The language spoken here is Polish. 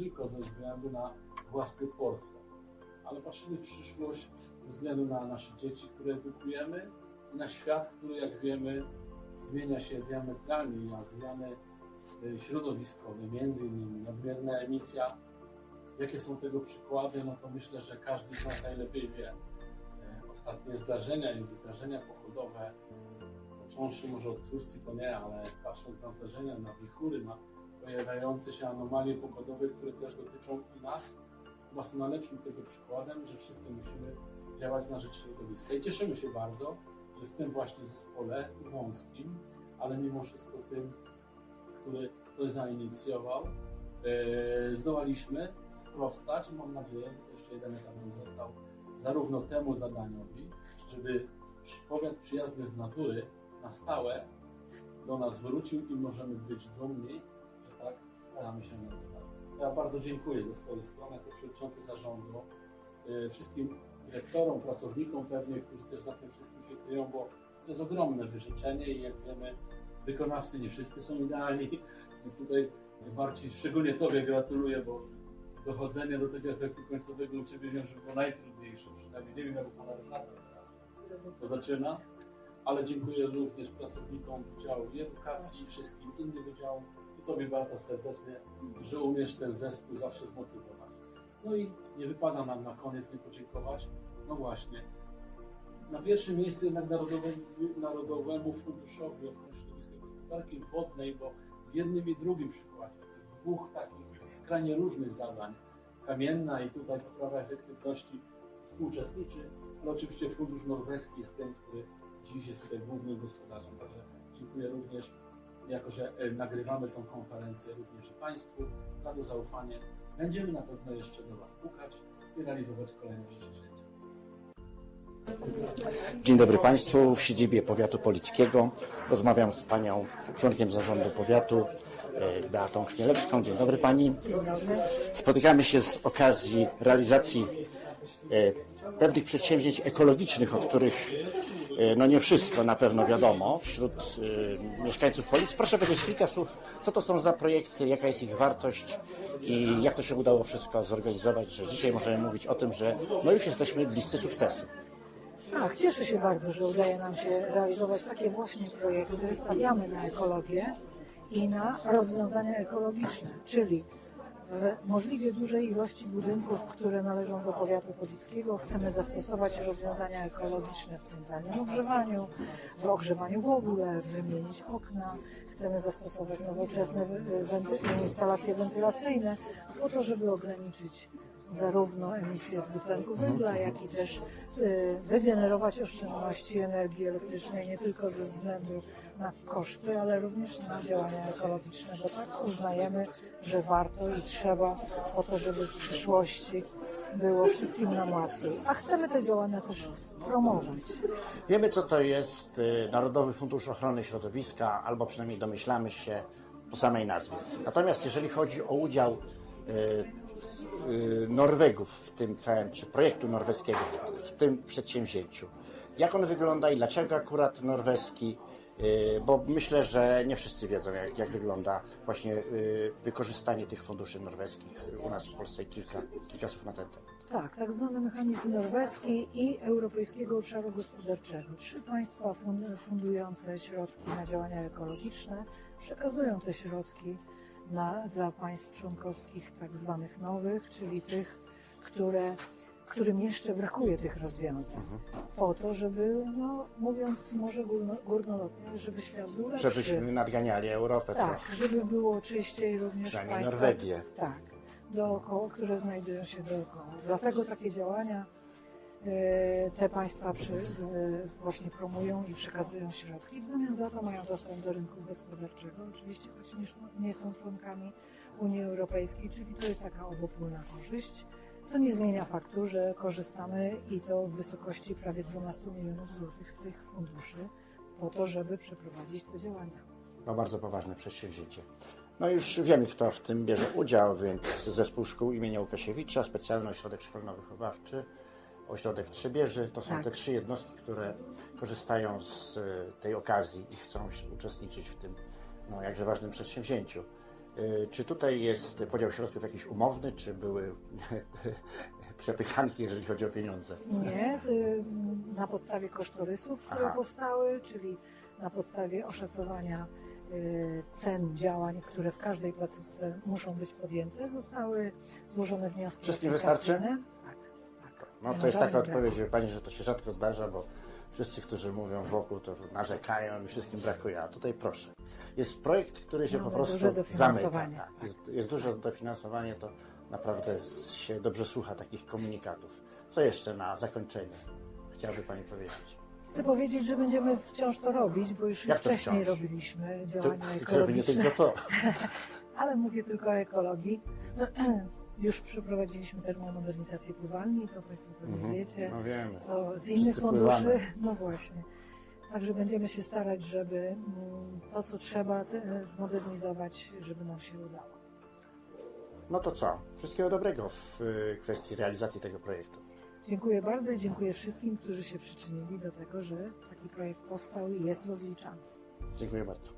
tylko ze względu na własny portfel, ale patrzymy w przyszłość ze względu na nasze dzieci, które edukujemy i na świat, który jak wiemy zmienia się diametralnie, a zmiany y, środowiskowe, między innymi nadmierna emisja, jakie są tego przykłady, no to myślę, że każdy z nas najlepiej wie. E, Ostatnie zdarzenia i wydarzenia pogodowe, począwszy może od Turcji, to nie, ale patrząc na zdarzenia, na wichury, na pojawiające się anomalie pogodowe, które też dotyczą i nas, chyba są najlepszym tego przykładem, że wszyscy musimy działać na rzecz środowiska. I cieszymy się bardzo, że w tym właśnie zespole wąskim, ale mimo wszystko tym, który to zainicjował, e, zdołaliśmy sprostać, mam nadzieję, że jeszcze jeden etap został, zarówno temu zadaniowi, żeby powiat przyjazny z natury na stałe do nas wrócił i możemy być dumni, tak? Staramy się nazywać. Ja bardzo dziękuję ze swojej strony jako przewodniczący zarządu y, wszystkim dyrektorom, pracownikom pewnie, którzy też za tym wszystkim się kryją, bo to jest ogromne wyrzeczenie i jak wiemy, wykonawcy nie wszyscy są idealni, więc tutaj najbardziej, szczególnie Tobie gratuluję, bo dochodzenie do tego efektu końcowego u Ciebie wiem, że było najtrudniejsze, przynajmniej nie wiem jak Pana teraz to zaczyna, ale dziękuję również pracownikom Wydziału Edukacji i wszystkim innym wydziałom i Tobie bardzo serdecznie, że umiesz ten zespół zawsze zmotywować. No i nie wypada nam na koniec nie podziękować, no właśnie, na pierwszym miejscu jednak Narodowemu, Narodowemu Funduszowi Ochrony Środowiska Gospodarki Wodnej, bo w jednym i drugim przykładzie dwóch takich skrajnie różnych zadań, kamienna i tutaj poprawa efektywności współuczestniczy, ale oczywiście Fundusz Norweski jest tym, który dziś jest tutaj głównym gospodarzem. Także dziękuję również, jako że e, nagrywamy tą konferencję również Państwu za to zaufanie. Będziemy na pewno jeszcze do Was pukać i realizować kolejne przedsięwzięcia. Dzień dobry Państwu. W siedzibie powiatu polickiego rozmawiam z panią członkiem zarządu powiatu e, Beatą Chmielewską. Dzień dobry Pani. Spotykamy się z okazji realizacji e, pewnych przedsięwzięć ekologicznych, o których no nie wszystko na pewno wiadomo wśród e, mieszkańców Polic. Proszę powiedzieć kilka słów, co to są za projekty, jaka jest ich wartość i jak to się udało wszystko zorganizować, że dzisiaj możemy mówić o tym, że no już jesteśmy bliscy sukcesu. Tak, cieszę się bardzo, że udaje nam się realizować takie właśnie projekty. Stawiamy na ekologię i na rozwiązania ekologiczne, czyli w możliwie dużej ilości budynków, które należą do powiatu polickiego, chcemy zastosować rozwiązania ekologiczne w centralnym ogrzewaniu, w ogrzewaniu w ogóle, wymienić okna. Chcemy zastosować nowoczesne wenty- instalacje wentylacyjne po to, żeby ograniczyć zarówno emisję dwutlenku węgla, jak i też y, wygenerować oszczędności energii elektrycznej nie tylko ze względu na koszty, ale również na działania ekologiczne, bo tak uznajemy, że warto i trzeba po to, żeby w przyszłości było wszystkim nam łatwiej. A chcemy te działania też promować. Wiemy, co to jest y, Narodowy Fundusz Ochrony Środowiska, albo przynajmniej domyślamy się po samej nazwie. Natomiast jeżeli chodzi o udział Norwegów w tym całym, czy projektu norweskiego w, tym przedsięwzięciu, jak on wygląda i dlaczego akurat norweski? Y, Bo myślę, że nie wszyscy wiedzą, jak, jak wygląda właśnie y, wykorzystanie tych funduszy norweskich u nas w Polsce kilka, kilka słów na ten temat. Tak, tak zwany mechanizm norweski i Europejskiego Obszaru Gospodarczego. Trzy państwa fun- fundujące środki na działania ekologiczne przekazują te środki na, dla państw członkowskich tak zwanych nowych, czyli tych, które, którym jeszcze brakuje tych rozwiązań. Po to, żeby, no, mówiąc może górno, górnolotnie, żeby świat był lepszy. Żebyśmy nadganiali Europę Tak, trochę. żeby było czyściej również Przynajmniej państwach, Norwegię. Tak, dookoła, które znajdują się dookoła. Dlatego takie działania te państwa przy, e, właśnie promują i przekazują środki. W zamian za to mają dostęp do rynku gospodarczego. Oczywiście choć nie, nie są członkami Unii Europejskiej, czyli to jest taka obopólna korzyść, co nie zmienia faktu, że korzystamy i to w wysokości prawie 12 milionów złotych z tych funduszy po to, żeby przeprowadzić te działania. No bardzo poważne przedsięwzięcie. No już wiemy, kto w tym bierze udział, więc Zespół Szkół imienia Łukasiewicza, Specjalny Ośrodek Szkolno-Wychowawczy, Ośrodek Trzybieży. To są Tak. te trzy jednostki, które korzystają z e, tej okazji i chcą uczestniczyć w tym no, jakże ważnym przedsięwzięciu. Y, Czy tutaj jest podział środków jakiś umowny, czy były przepychanki, jeżeli chodzi o pieniądze? Nie, y, na podstawie kosztorysów, które Aha. powstały, czyli na podstawie oszacowania y, cen działań, które w każdej placówce muszą być podjęte, zostały złożone wnioski Wszystkim wystarczy? aplikacyjne. No to jest taka odpowiedź, wie Pani, że to się rzadko zdarza, bo wszyscy, którzy mówią wokół, to narzekają i wszystkim brakuje. A tutaj proszę. Jest projekt, który się Mamy po prostu duże zamyka. dofinansowanie. Tak. Jest, jest duże dofinansowanie, to naprawdę się dobrze słucha takich komunikatów. Co jeszcze na zakończenie chciałaby Pani powiedzieć? Chcę powiedzieć, że będziemy wciąż to robić, bo już Jak to wcześniej wciąż? robiliśmy To, działania żeby nie ekologiczne, tylko to. ale mówię tylko o ekologii. Już przeprowadziliśmy termomodernizację pływalni, to Państwo pewnie Mhm. wiecie. No wiemy. To z innych Wszyscy funduszy, pływamy. no właśnie. Także będziemy się starać, żeby mm, to, co trzeba te- zmodernizować, żeby nam się udało. No to co? Wszystkiego dobrego w y, kwestii realizacji tego projektu. Dziękuję bardzo i dziękuję wszystkim, którzy się przyczynili do tego, że taki projekt powstał i jest rozliczany. Dziękuję bardzo.